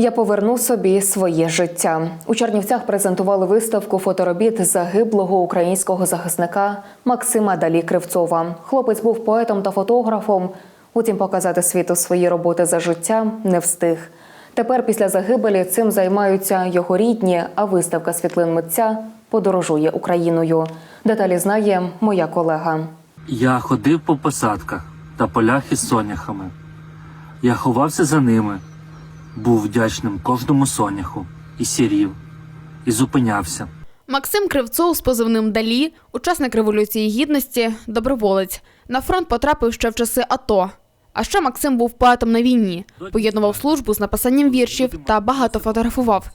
Я поверну собі своє життя. У Чернівцях презентували виставку фоторобіт загиблого українського захисника Максима Далі Кривцова. Хлопець був поетом та фотографом. Утім, показати світу свої роботи за життя не встиг. Тепер після загибелі цим займаються його рідні, а виставка світлин митця подорожує Україною. Деталі знає моя колега. Я ходив по посадках та полях із соняхами. Я ховався за ними, був вдячним кожному соняху, і сірів, і зупинявся. Максим Кривцов з позивним Далі, учасник Революції Гідності, доброволець. На фронт потрапив ще в часи АТО. А ще Максим був поетом на війні, поєднував службу з написанням віршів та багато фотографував.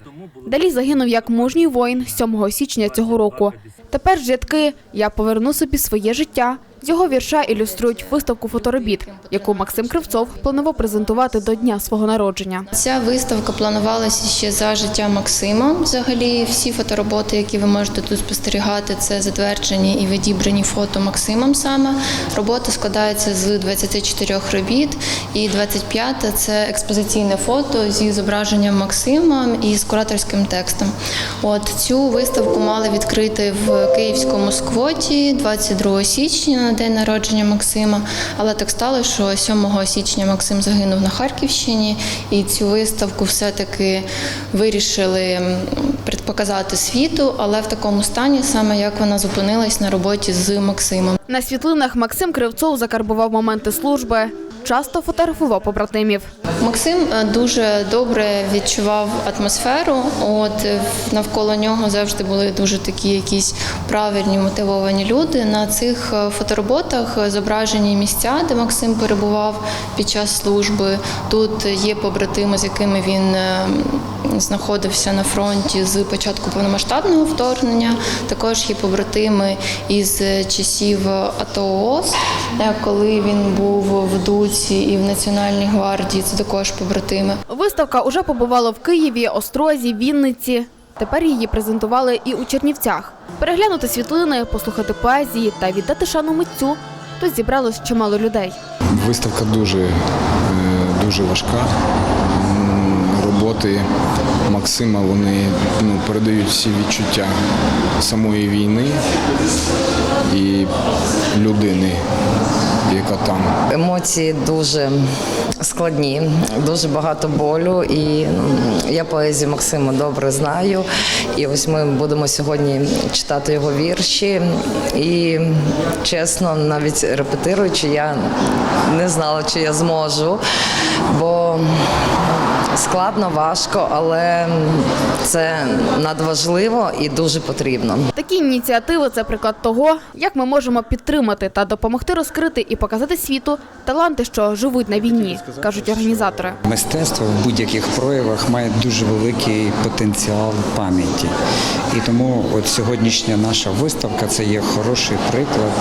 Далі загинув як мужній воїн 7 січня цього року. Тепер ж рядки Я поверну собі своє життя. Його вірша ілюструють виставку фоторобіт, яку Максим Кривцов планував презентувати до дня свого народження. Ця виставка планувалася ще за життя Максима. Взагалі, всі фотороботи, які ви можете тут спостерігати, це затверджені і відібрані фото Максимом саме. Робота складається з 24 робіт, і 25 – це експозиційне фото зі зображенням Максима і з кураторським текстом. От цю виставку мали відкрити в київському сквоті 22 січня день народження Максима. Але так стало, що 7 січня Максим загинув на Харківщині, і цю виставку все-таки вирішили предпоказати світу, але в такому стані, саме як вона зупинилась на роботі з Максимом. На світлинах Максим Кривцов закарбував моменти служби, часто фотографував побратимів. Максим е, дуже добре відчував атмосферу. От е, навколо нього завжди були дуже такі якісь правильні мотивовані люди. На цих е, фотороботах зображені місця, де Максим перебував під час служби. Тут є побратими, з якими він знаходився на фронті з початку повномасштабного вторгнення. Також є побратими із часів АТО коли він був в Дуці і в Національній гвардії. Це також побратими. Виставка уже побувала в Києві, Острозі, Вінниці. Тепер її презентували і у Чернівцях. Переглянути світлини, послухати поезії та віддати шану митцю. Тут зібралось чимало людей. Виставка дуже, е, дуже важка. Роботи Максима вони ну, передають всі відчуття самої війни і людини, яка там. Емоції дуже складні, дуже багато болю. І ну, я поезію Максима добре знаю. І ось ми будемо сьогодні читати його вірші. І чесно, навіть репетируючи, я не знала, чи я зможу, бо складно, важко, але це надважливо і дуже потрібно. Такі ініціативи це приклад того, як ми можемо підтримати та допомогти розкрити і показати світу таланти, що живуть на війні, кажуть організатори. Мистецтво в будь-яких проявах має дуже великий потенціал пам'яті. І тому от сьогоднішня наша виставка це є хороший приклад,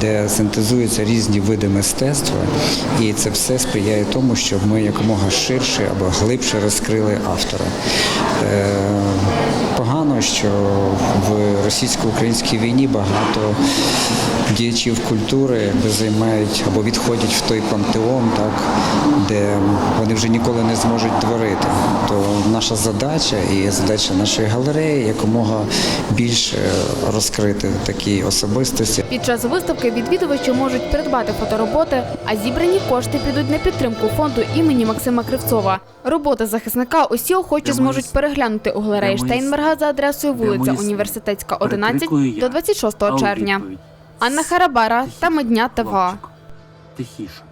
де синтезуються різні види мистецтва, і це все сприяє тому, щоб ми якомога ширше або глибше розкрили автора. Amen. Погано, що в російсько-українській війні багато діячів культури займають або відходять в той пантеон, так, де вони вже ніколи не зможуть творити. То наша задача і задача нашої галереї якомога більше розкрити такі особистості. Під час виставки відвідувачі можуть придбати фотороботи, а зібрані кошти підуть на підтримку фонду імені Максима Кривцова. Роботи захисника усі охочі зможуть переглянути у галереї Штейнберга за адресою вулиця Університетська, 11 до 26 А червня. Анна Харабара та Медня ТВА. Тихіше.